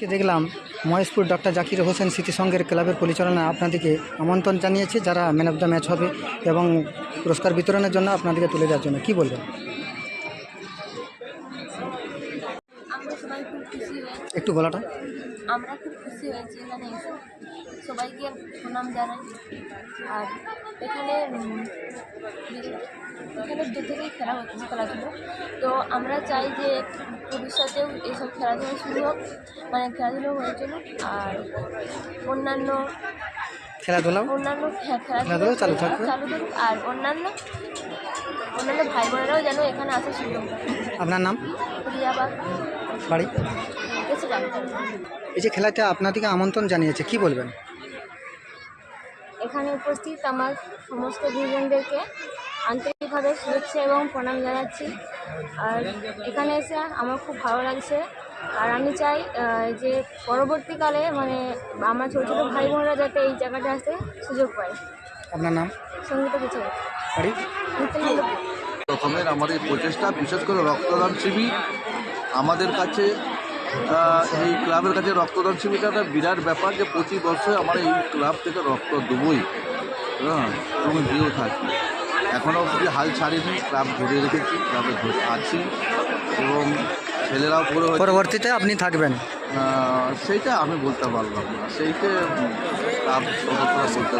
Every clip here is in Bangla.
আজকে দেখলাম মহেশপুর ডক্টর জাকির হোসেন স্মৃতি সংঘের ক্লাবের পরিচালনা আপনাদেরকে আমন্ত্রণ জানিয়েছে যারা ম্যান অফ দ্য ম্যাচ হবে এবং পুরস্কার বিতরণের জন্য আপনাদেরকে তুলে দেওয়ার জন্য। কী বলবেন? একটু গলাটা। আমরা খুব খুশি হয়েছি এখানে সবাইকে প্রণাম জানাই। আর এখানে এখানে দু থেকেই খেলা হচ্ছে খেলাধুলো তো আমরা চাই যে ভবিষ্যতেও এইসব খেলাধুলো শুরু হোক মানে খেলাধুলো হয়ে চলুক আর অন্যান্য খেলাধুলা? অন্যান্য হ্যাঁ, খেলাধুলো চালু থাকবে। চালু থাকুক আর অন্যান্য অন্যান্য ভাই বোনেরাও যেন এখানে সুযোগ পায় আপনার নাম? প্রিয়া বা বাড়ি? এই যে খেলাতে আপনাদেরকে আমন্ত্রণ জানিয়েছে কি বলবেন? এখানে উপস্থিত আমার সমস্ত গুরুজনদেরকে আন্তরিকভাবে শুভেচ্ছা এবং প্রণাম জানাচ্ছি। আর এখানে এসে আমার খুব ভালো লাগছে। আর আমি চাই যে পরবর্তীকালে মানে আমার ছোটো ছোটো ভাই বোনেরা যাতে এই জায়গাটা আসতে সুযোগ পায়। আপনার নাম? সংগীত কিছু রকমের আমার এই প্রচেষ্টা বিশেষ করে রক্তদান শিবির। আমাদের কাছে এই ক্লাবের কাছে রক্তদান শিবিরটা একটা বিরাট ব্যাপার যে প্রতি বছর আমার এই ক্লাব থেকে রক্ত দেবই। হ্যাঁ এবং দিয়েও থাকি। এখনও অবধি হাল ছাড়িনি ক্লাব ধরে রেখেছি ক্লাবে ধরে আছি এবং ছেলেরাও পুরো পরবর্তীতে আপনি থাকবেন? সেইটা আমি বলতে পারলাম না। সেইটা ক্লাব সদস্যরা বলতে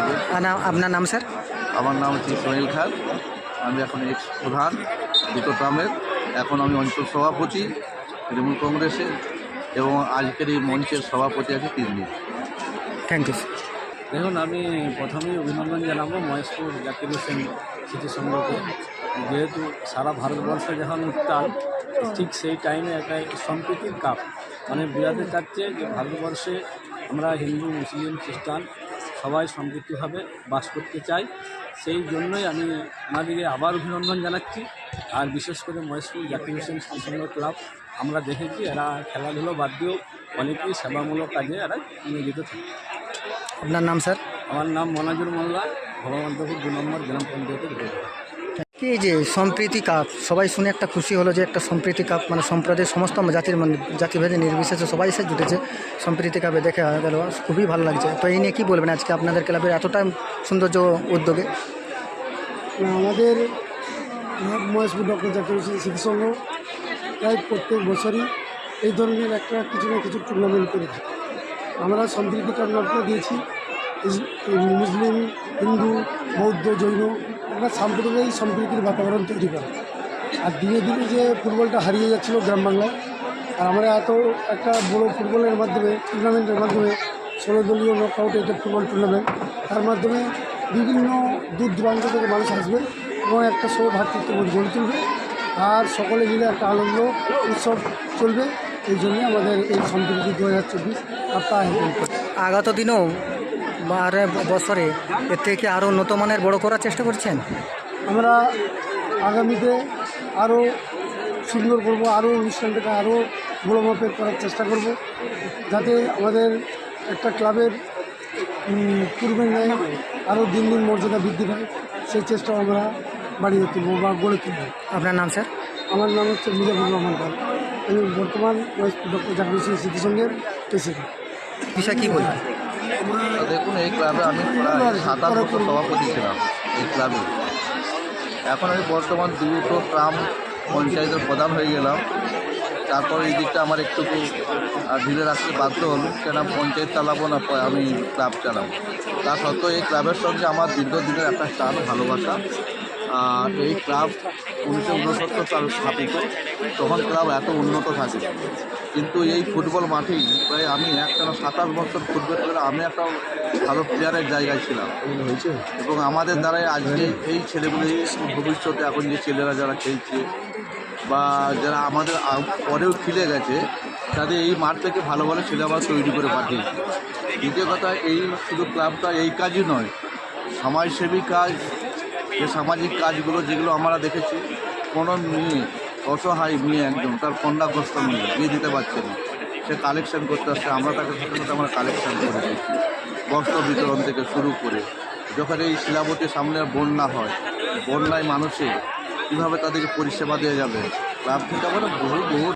আপনার নাম স্যার? আমার নাম হচ্ছে সোহেল খান। আমি এখন এক্স প্রধান দুটো গ্রামের এখন আমি অঞ্চল সভাপতি তৃণমূল কংগ্রেসের। এবং আজকের এই মঞ্চের সভাপতি আছে তিন দিন থ্যাংক ইউ দেখুন আমি প্রথমেই অভিনন্দন জানাব মহেশপুর জাকির হোসেন স্মৃতি সংঘকে। যেহেতু সারা ভারতবর্ষে যখন উত্তাল ঠিক সেই টাইমে একটা সম্প্রীতির কাপ। মানে বোঝাতে চাচ্ছে যে ভারতবর্ষে আমরা হিন্দু মুসলিম খ্রিস্টান সবাই সম্পৃক্তভাবে বাস করতে চাই। সেই জন্যই আমি আমাদেরকে আবার অভিনন্দন জানাচ্ছি। আর বিশেষ করে মহেশপুর জাতীয় হোসেন সম্পূর্ণ ক্লাব। আমরা দেখেছি এরা খেলাধুলো বাদ দিয়েও অনেকেই সেবামূলক কাজে এরা নিয়োজিত থাকে। আপনার নাম স্যার? আমার নাম মনাজুর মোল্লা ভগবন্তপুর দু নম্বর গ্রাম পঞ্চায়েতের এই যে সম্প্রীতি কাপ? সবাই শুনে একটা খুশি হলো যে একটা সম্প্রীতি কাপ মানে সম্প্রদায়ের সমস্ত জাতির মানে জাতিভেদে নির্বিশেষে সবাই এসে জুটেছে সম্প্রীতি কাপে দেখে গেল। খুবই ভালো লাগছে। তো এই নিয়ে কী বলবেন আজকে আপনাদের ক্লাবের এতটা সৌন্দর্য উদ্যোগে? আমাদের মহেশপুর ডক্টর হোসেন স্মৃতিসংঘ প্রায় প্রত্যেক বছরই এই ধরনের একটা কিছু না কিছু টুর্নামেন্ট করে থাকে। আমরা সম্প্রীতি কাপ টুর্নামেন্টটা দিয়েছি মুসলিম, হিন্দু, বৌদ্ধ, জৈন একটা সাম্প্রদায়িক সম্প্রীতির বাতাবরণ তৈরি করা। আর ধীরে ধীরে যে ফুটবলটা হারিয়ে যাচ্ছিল গ্রাম বাংলায়, আর আমরা এত একটা বড় ফুটবলের মাধ্যমে, টুর্নামেন্টের মাধ্যমে ষোলো দলীয় নকআউট একটা ফুটবল টুর্নামেন্ট তার মাধ্যমে বিভিন্ন দূর দূরান্ত থেকে মানুষ আসবে এবং একটা সৌভাতৃত্ববোধ গড়ে তুলবে। আর সকলে মিলে একটা আনন্দ, উৎসব চলবে। এই জন্যই আমাদের এই সম্প্রীতি দু হাজার চব্বিশ আয়োজন করছে আগত দিনেও বা আর বছরে এর থেকে আরও উন্নত মানের বড় করার চেষ্টা করছেন? আমরা আগামীতে আরও সুন্দর করব আরও অনুষ্ঠানটাকে আরও বড় মাপের করার চেষ্টা করব যাতে আমাদের একটা ক্লাবের পূর্বের ন্যায় আরও দিন দিন মর্যাদা বৃদ্ধি পায় সেই চেষ্টা আমরা বাড়িয়ে তুলব বা গড়ে তুলব। আপনার নাম স্যার? আমার নাম হচ্ছে মিজাবুর রহমান পাল। আমি বর্তমান ডক্টর জাকির হোসেন স্মৃতিসংঘের প্রেসিডেন্ট। বিষয় কী বলবেন? দেখুন, এই ক্লাবে আমি প্রায় সাতাশ বছর সভাপতি ছিলাম এই ক্লাবে। এখন আমি বর্তমান দুটো গ্রাম পঞ্চায়েতের প্রধান হয়ে গেলাম। তারপর এই দিকটা আমার একটু ঢিলে রাখতে বাধ্য হলো কেন পঞ্চায়েত চালাবো না আমি ক্লাব চালাবো। তা সত্ত্বেও এই ক্লাবের সঙ্গে আমার দীর্ঘদিনের একটা টান, ভালোবাসা। এই ক্লাব উনিশশো উনসত্তর সাল স্থাপিত। তখন ক্লাব এত উন্নত থাকে। কিন্তু এই ফুটবল মাঠেই প্রায় আমি একটানা সাতাশ বছর ফুটবল খেলে আমি একটা ভালো প্লেয়ারের জায়গায় ছিলাম। এবং আমাদের দ্বারাই আজকে এই ছেলেগুলি ভবিষ্যতে এখন যে ছেলেরা যারা খেলছে বা যারা আমাদের পরেও খেলে গেছে, তাদের এই মাঠ থেকে ভালো ভালো ছেলে আবার তৈরি করে পাঠিয়েছে। দ্বিতীয় কথা, এই শুধু ক্লাবটা এই কাজই নয়, সমাজসেবী কাজ যে সামাজিক কাজগুলো যেগুলো আমরা দেখেছি, কোনো মেয়ে অসহায় মেয়ে একজন, তার কন্যাগ্রস্ত মেয়ে বিয়ে দিতে পারছে না। সে কালেকশন করতে আসছে, আমরা তাকে আমরা কালেকশন করে দিই বস্ত্র বিতরণ থেকে শুরু করে, যখন এই শিলাবতীর সামনে বন্যা হয়, বন্যায় মানুষে কীভাবে তাদেরকে পরিষেবা দেওয়া যাবে? ক্লাব থেকে আমরা বহু বহু